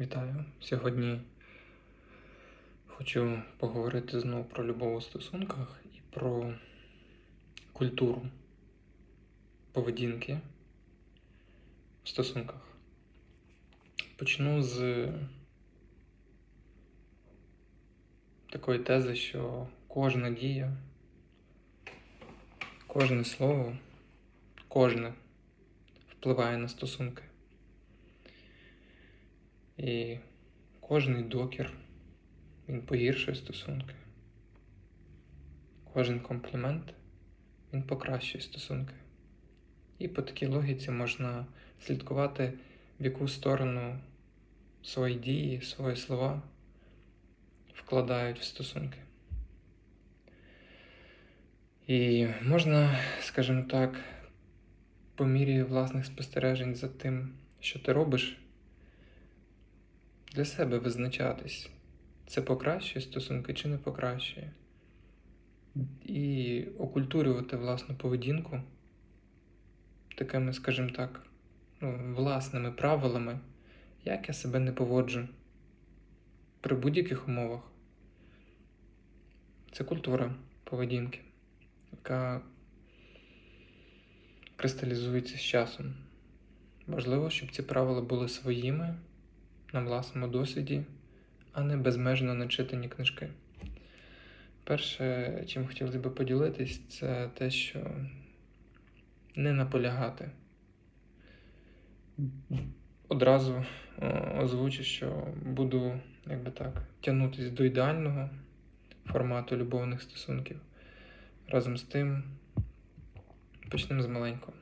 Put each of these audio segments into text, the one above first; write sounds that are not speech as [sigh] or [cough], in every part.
Вітаю! Сьогодні хочу поговорити знову про любов у стосунках і про культуру поведінки в стосунках. Почну з такої тези, що кожна дія, кожне слово, кожне впливає на стосунки. І кожний докір він погіршує стосунки. Кожен комплімент він покращує стосунки. І по такій логіці можна слідкувати, в яку сторону свої дії, свої слова вкладають в стосунки. І можна, скажімо так, по мірі власних спостережень за тим, що ти робиш, для себе визначатись, це покращує стосунки чи не покращує. І окультурювати власну поведінку такими, скажімо так, ну, власними правилами, як я себе не поводжу при будь-яких умовах. Це культура поведінки, яка кристалізується з часом. Важливо, щоб ці правила були своїми на власному досвіді, а не безмежно начитані книжки. Перше, чим хотілося б поділитись, це те, що не наполягати. Одразу озвучу, що буду, як би так, тягнутися до ідеального формату любовних стосунків. Разом з тим, почнемо з маленького.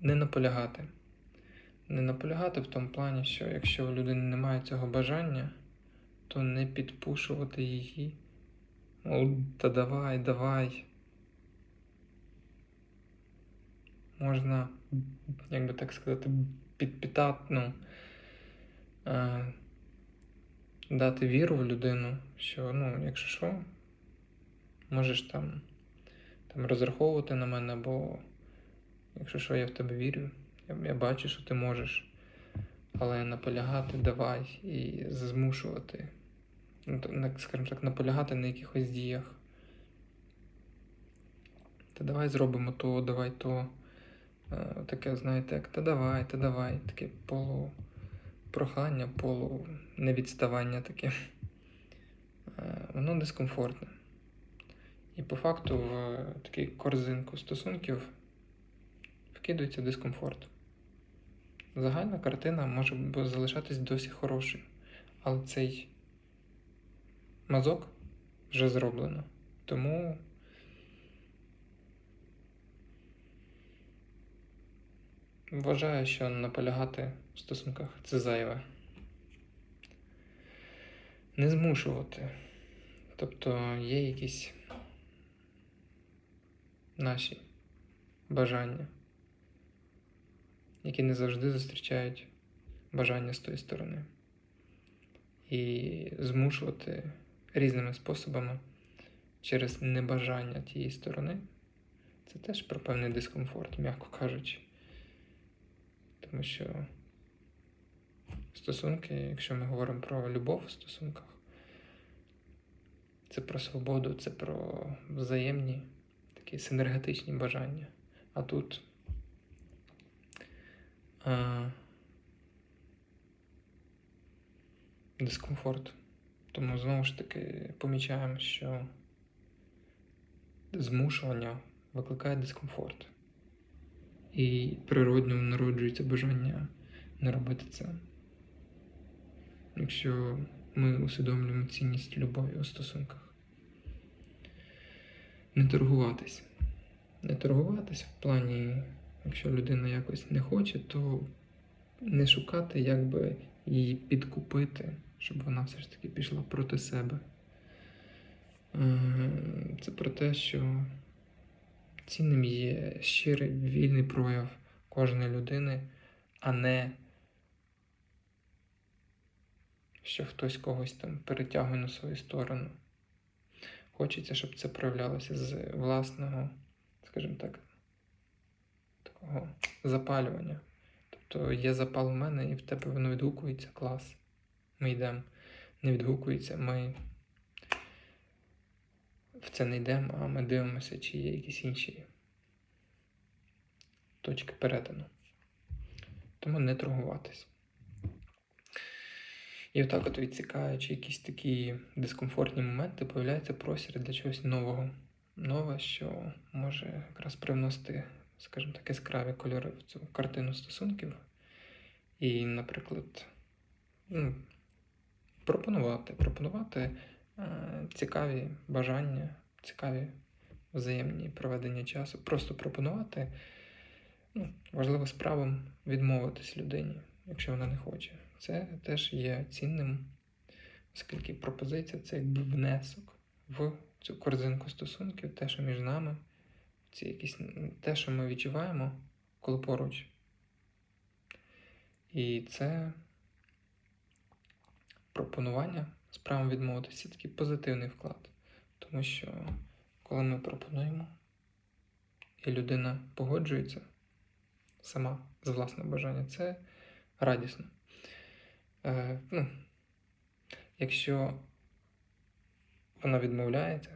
Не наполягати. Не наполягати в тому плані, що якщо у людини немає цього бажання, то не підпушувати її. Мов, та давай, давай. Можна, як би так сказати, підпітати, ну, е, дати віру в людину, що, ну, якщо що, можеш там, там розраховувати на мене, бо якщо що, я в тебе вірю. Я, бачу, що ти можеш, але наполягати давай і змушувати, ну, скажімо так, наполягати на якихось діях. Та давай зробимо то, давай то. Е, Таке, знаєте, як та давай, та давай, таке полу прохання, полу невідставання таке. Е, Воно дискомфортне. І по факту в такий корзинку стосунків вкидується дискомфорт. Загальна картина може залишатись досі хорошою, але цей мазок вже зроблено. Тому вважаю, що наполягати в стосунках це зайве. Не змушувати. Тобто є якісь наші бажання які не завжди зустрічають бажання з тої сторони. І змушувати різними способами через небажання тієї сторони це теж про певний дискомфорт, м'яко кажучи. Тому що стосунки, якщо ми говоримо про любов в стосунках, це про свободу, це про взаємні такі синергетичні бажання. А тут а, дискомфорт. Тому знову ж таки помічаємо, що змушування викликає дискомфорт. І природньо народжується бажання не робити це. Якщо ми усвідомлюємо цінність любові у стосунках. Не торгуватись. Не торгуватись в плані Якщо людина якось не хоче, то не шукати, як би її підкупити, щоб вона все ж таки пішла проти себе. Е, Це про те, що цінним є щирий вільний прояв кожної людини, а не що хтось когось там перетягує на свою сторону. Хочеться, щоб це проявлялося з власного, скажімо так, такого запалювання. Тобто є запал у мене, і в тебе воно відгукується, клас. Ми йдемо. Не відгукується, ми в це не йдемо, а ми дивимося, чи є якісь інші точки перетину. Тому не торгуватись. І отак, от відсікаючи якісь такі дискомфортні моменти, появляється простір для чогось нового. Нове, що може якраз привносити, скажімо так, яскраві кольори в цю картину стосунків. І, наприклад, ну, пропонувати, пропонувати е, цікаві бажання, цікаві взаємні проведення часу. Просто пропонувати. Ну, важливо з правом відмовитись людині, якщо вона не хоче. Це теж є цінним, оскільки пропозиція це якби внесок в цю корзинку стосунків, те, що між нами, ці якісь, те, що ми відчуваємо, коли поруч. І це пропонування з правом відмовитися це такий позитивний вклад. Тому що коли ми пропонуємо, і людина погоджується сама з власного бажання, це радісно. Е, ну, Якщо вона відмовляється,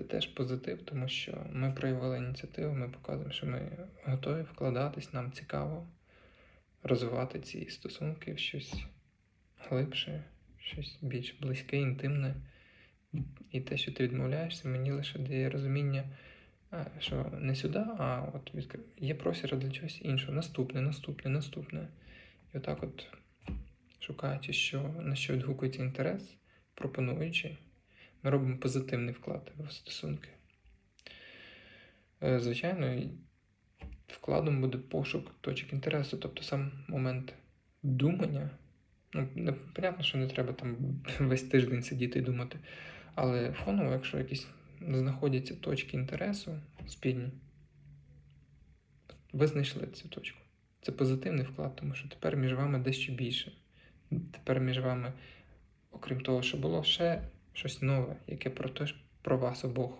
це теж позитив, тому що ми проявили ініціативу, ми показуємо, що ми готові вкладатись, нам цікаво розвивати ці стосунки в щось глибше, щось більш близьке, інтимне. І те, що ти відмовляєшся, мені лише дає розуміння, е, що не сюди, а от є простір для чогось іншого. Наступне, наступне, наступне. І отак, от, шукаючи, що, на що відгукується інтерес, пропонуючи, ми робимо позитивний вклад в стосунки. Е, Звичайно, вкладом буде пошук точок інтересу, тобто сам момент думання. Ну, не, понятно, що не треба там [laughs] весь тиждень сидіти і думати. Але фоново, якщо якісь знаходяться точки інтересу спільні, ви знайшли цю точку. Це позитивний вклад, тому що тепер між вами дещо більше. Тепер між вами, окрім того, що було, ще щось нове, яке про те, про вас обох.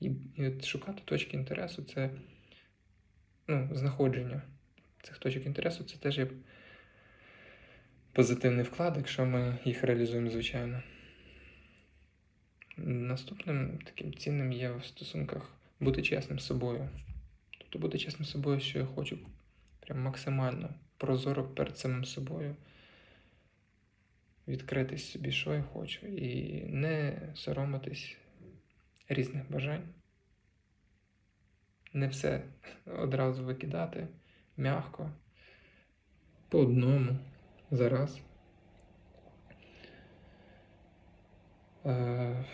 І, і от шукати точки інтересу це ну, знаходження цих точок інтересу, це теж є позитивний вклад, якщо ми їх реалізуємо, звичайно. Наступним таким цінним є в стосунках бути чесним з собою. Тобто бути чесним з собою, що я хочу прям максимально прозоро перед самим собою. Відкритись собі, що я хочу, і не соромитись різних бажань. Не все одразу викидати м'яко, по одному, зараз. Е,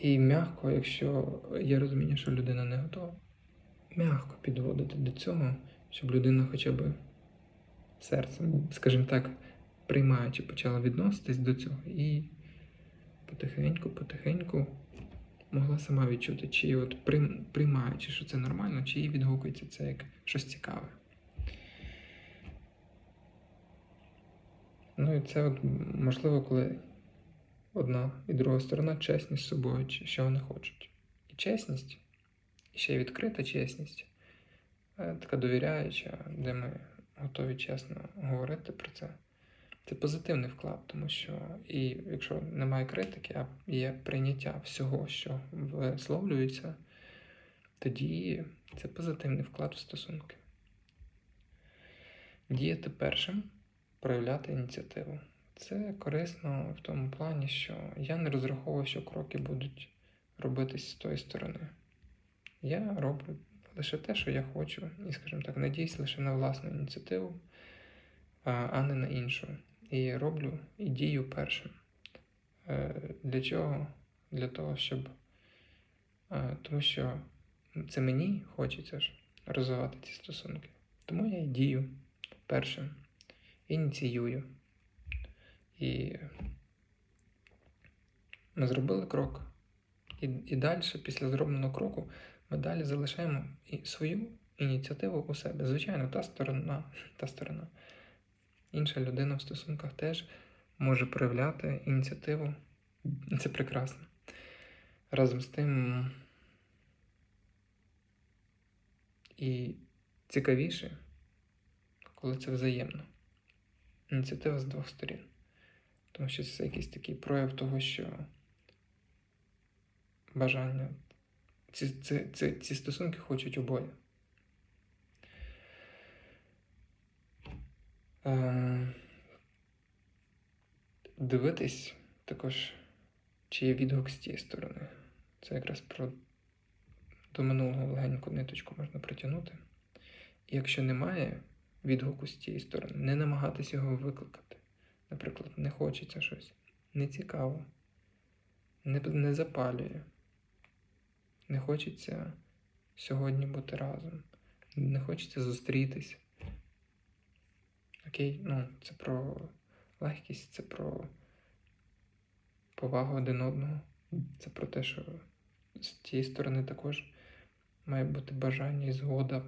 І м'яко, якщо є розуміння, що людина не готова, м'яко підводити до цього, щоб людина хоча б серцем, скажімо так, приймаючи, почала відноситись до цього і потихеньку, потихеньку могла сама відчути, чи от прийм- приймаючи, що це нормально, чи їй відгукується це як щось цікаве. Ну і це от можливо, коли одна і друга сторона чесні з собою, що вони хочуть. І чесність, і ще й відкрита чесність, е, така довіряюча, де ми готові чесно говорити про це. Це позитивний вклад, тому що і якщо немає критики, а є прийняття всього, що висловлюється, тоді це позитивний вклад в стосунки. Діяти першим, проявляти ініціативу. Це корисно в тому плані, що я не розраховую, що кроки будуть робитись з тої сторони. Я роблю лише те, що я хочу, і, скажімо так, надіюсь лише на власну ініціативу, а- не на іншу. І роблю і дію першим. Е, Для чого? Для того, щоб. е, Тому що це мені хочеться ж розвивати ці стосунки. Тому я і дію першим, ініціюю. І ми зробили крок. І, і далі, після зробленого кроку, ми далі залишаємо і свою ініціативу у себе. Звичайно, та сторона, та сторона. Інша людина в стосунках теж може проявляти ініціативу. Це прекрасно. Разом з тим. І цікавіше, коли це взаємно. Ініціатива з двох сторін. Тому що це якийсь такий прояв того, що бажання. Ці, ці, ці, ці стосунки хочуть обоє. Е, дивитись також, чи є відгук з тієї сторони. Це якраз про до минулого легеньку ниточку можна притягнути. І якщо немає відгуку з тієї сторони, не намагатись його викликати. Наприклад, не хочеться щось, не цікаво, не, не запалює, не хочеться сьогодні бути разом, не хочеться зустрітись. Окей, ну, це про легкість, це про повагу один одного. Це про те, що з тієї сторони також має бути бажання і згода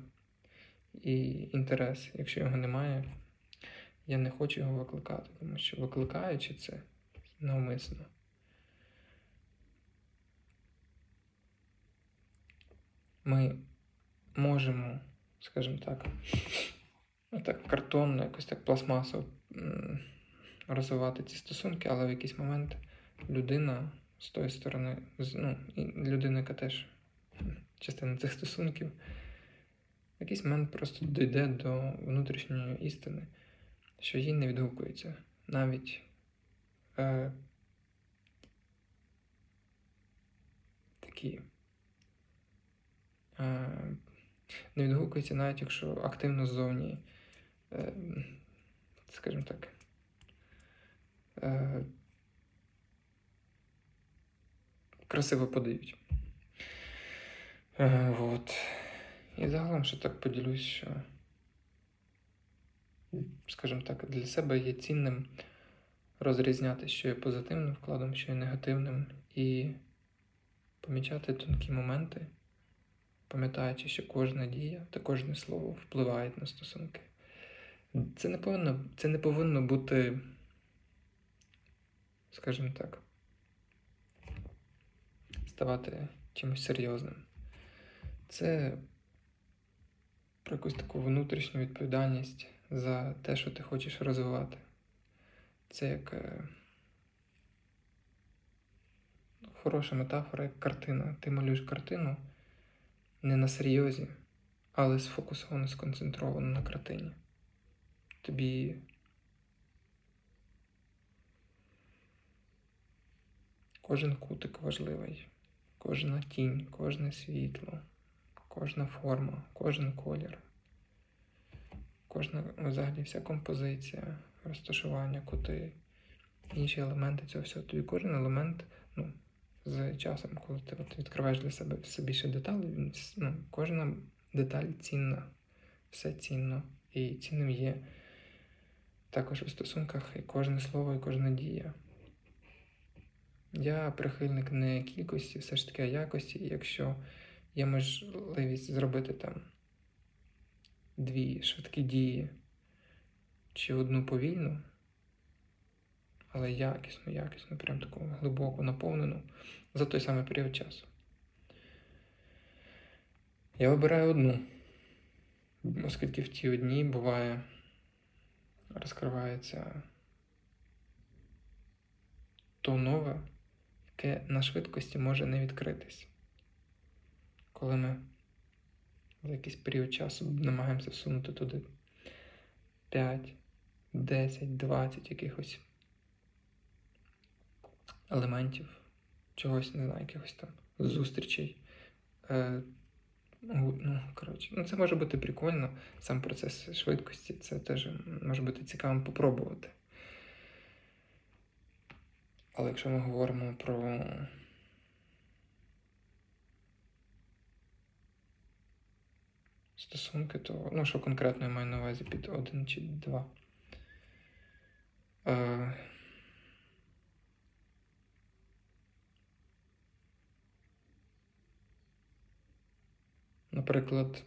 і інтерес. Якщо його немає, я не хочу його викликати, тому що викликаючи це навмисно. Ми можемо, скажімо так, [laughs] так картонно, якось так пластмасово розвивати ці стосунки, але в якийсь момент людина з тої сторони, ну, і людина, яка теж частина цих стосунків, в якийсь момент просто дійде до внутрішньої істини, що їй не відгукується. Навіть е, такі. Е, не відгукується, навіть якщо активно ззовні, е, скажімо так, е, красиво подають. От. І загалом ще так поділюсь, що, скажімо так, для себе є цінним розрізняти, що є позитивним вкладом, що є негативним, і помічати тонкі моменти, пам'ятаючи, що кожна дія та кожне слово впливають на стосунки. Це не повинно, це не повинно бути, скажімо так, ставати чимось серйозним. Це про якусь таку внутрішню відповідальність за те, що ти хочеш розвивати. Це як е, хороша метафора, як картина. Ти малюєш картину не на серйозі, але сфокусовано, сконцентровано на картині. Тобі кожен кутик важливий, кожна тінь, кожне світло, кожна форма, кожен колір, кожна взагалі вся композиція, розташування, кути, інші елементи цього всього. Тобі кожен елемент, ну, з часом, коли ти от відкриваєш для себе все більше деталей, ну, кожна деталь цінна, все цінно. І цінним є також у стосунках і кожне слово, і кожна дія. Я прихильник не кількості, все ж таки а якості, і якщо є можливість зробити там дві швидкі дії чи одну повільну, але якісну, якісну, прям таку глибоку, наповнену за той самий період часу. Я вибираю одну, оскільки в тій одній буває розкривається то нове, яке на швидкості може не відкритись. Коли ми за якийсь період часу намагаємося всунути туди 5, 10, 20 якихось елементів, чогось, не знаю, якихось там зустрічей. Е, ну, ну, коротше, ну, це може бути прикольно, сам процес швидкості, це теж може бути цікавим попробувати. Але якщо ми говоримо про стосунки, то ну, що конкретно я маю на увазі під один чи два. Е, наприклад,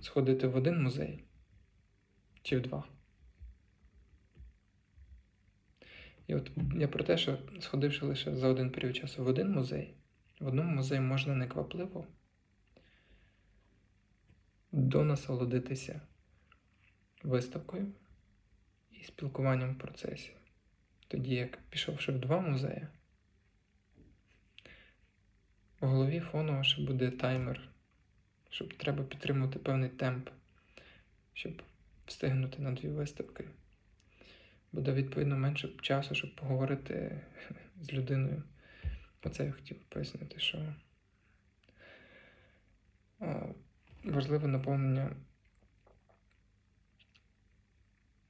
сходити в один музей чи в два. І от я про те, що сходивши лише за один період часу в один музей, в одному музеї можна неквапливо донасолодитися виставкою і спілкуванням в процесі. Тоді як пішовши в два музеї, в голові фоново ще буде таймер, щоб треба підтримувати певний темп, щоб встигнути на дві виставки. Буде відповідно менше часу, щоб поговорити з людиною. Оце я хотів пояснити, що важливе наповнення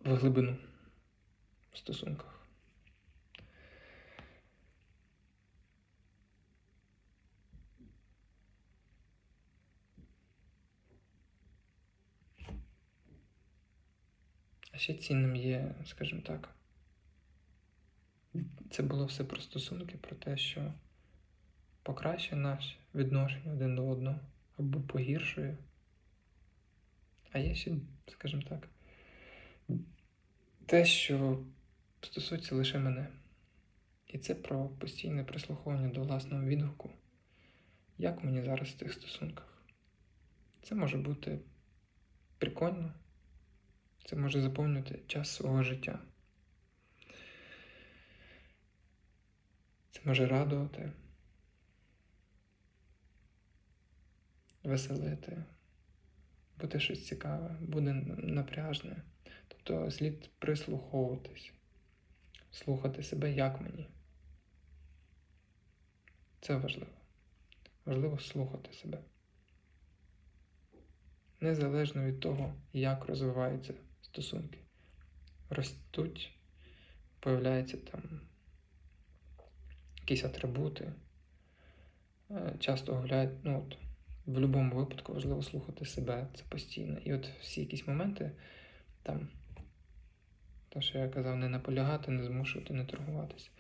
в глибину в стосунках. А ще цінним є, скажімо так, це було все про стосунки, про те, що покращує наше відношення один до одного або погіршує. А є ще, скажімо так, те, що стосується лише мене. І це про постійне прислуховування до власного відгуку. Як мені зараз в цих стосунках? Це може бути прикольно, це може заповнювати час свого життя. Це може радувати, веселити, бути щось цікаве, буде напряжне. Тобто слід прислуховуватись, слухати себе, як мені. Це важливо. Важливо слухати себе. Незалежно від того, як розвиваються стосунки. Ростуть, появляються там якісь атрибути, е, часто гуляють, ну от, в будь-якому випадку важливо слухати себе, це постійно. І от всі якісь моменти там, те, що я казав, не наполягати, не змушувати, не торгуватися.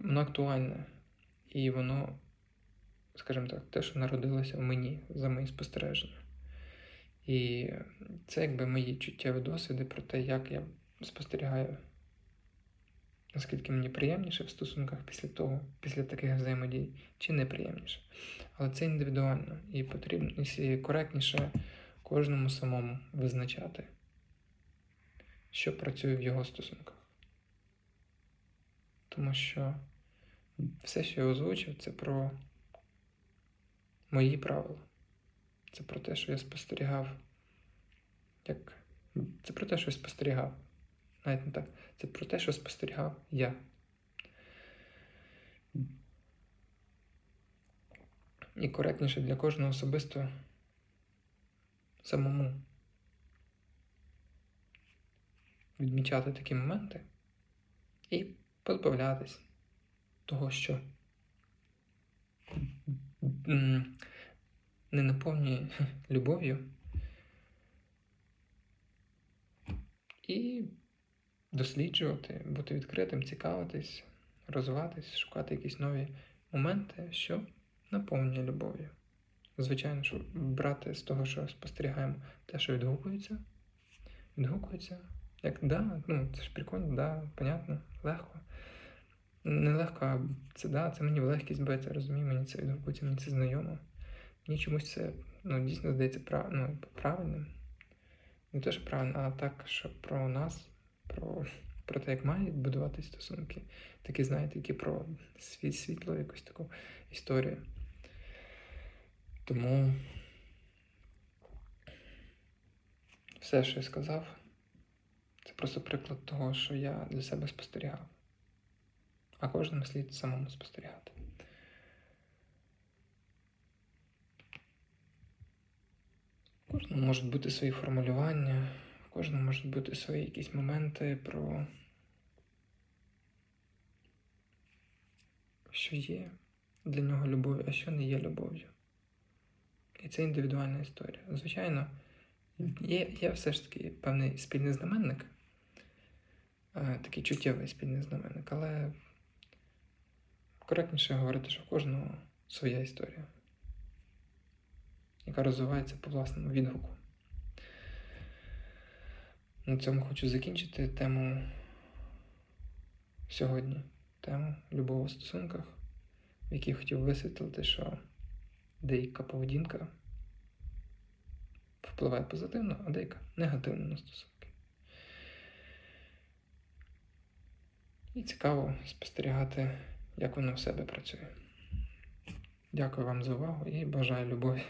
Воно актуальне. І воно, скажімо так, те, що народилося в мені за мої спостереження. І це якби мої чуттєві досвіди про те, як я спостерігаю, наскільки мені приємніше в стосунках після того, після таких взаємодій, чи неприємніше. Але це індивідуально і потрібно і коректніше кожному самому визначати, що працює в його стосунках. Тому що все, що я озвучив, це про мої правила. Це про те, що я спостерігав. Як... Це про те, що я спостерігав. Навіть не так. Це про те, що спостерігав я. І коректніше для кожного особисто самому відмічати такі моменти і позбавлятись того, що не наповнює любов'ю і досліджувати, бути відкритим, цікавитись, розвиватись, шукати якісь нові моменти, що наповнює любов'ю. Звичайно, що брати з того, що спостерігаємо, те, що відгукується, відгукується. Як да, ну це ж прикольно, да, понятно, легко. Не легко, а це да, це мені в легкість бити, розумію, мені це відгукується, мені це знайомо. Мені чомусь це ну, дійсно здається прав... ну, правильним. Не те, що правильно, а так, що про нас, про про те, як мають будуватися стосунки. Такі, знаєте, які про світ, світло, якусь таку історію. Тому все, що я сказав, це просто приклад того, що я для себе спостерігав. А кожному слід самому спостерігати. У кожному можуть бути свої формулювання, у кожному можуть бути свої якісь моменти про що є для нього любов'ю, а що не є любов'ю. І це індивідуальна історія. Звичайно, є є все ж таки певний спільний знаменник, такий чуттєвий спільний знаменник, але коректніше говорити, що в кожного своя історія яка розвивається по власному відгуку. На цьому хочу закінчити тему сьогодні тему любов у стосунках, в якій хотів висвітлити, що деяка поведінка впливає позитивно, а деяка негативно на стосунки. І цікаво спостерігати, як воно в себе працює. Дякую вам за увагу і бажаю любові.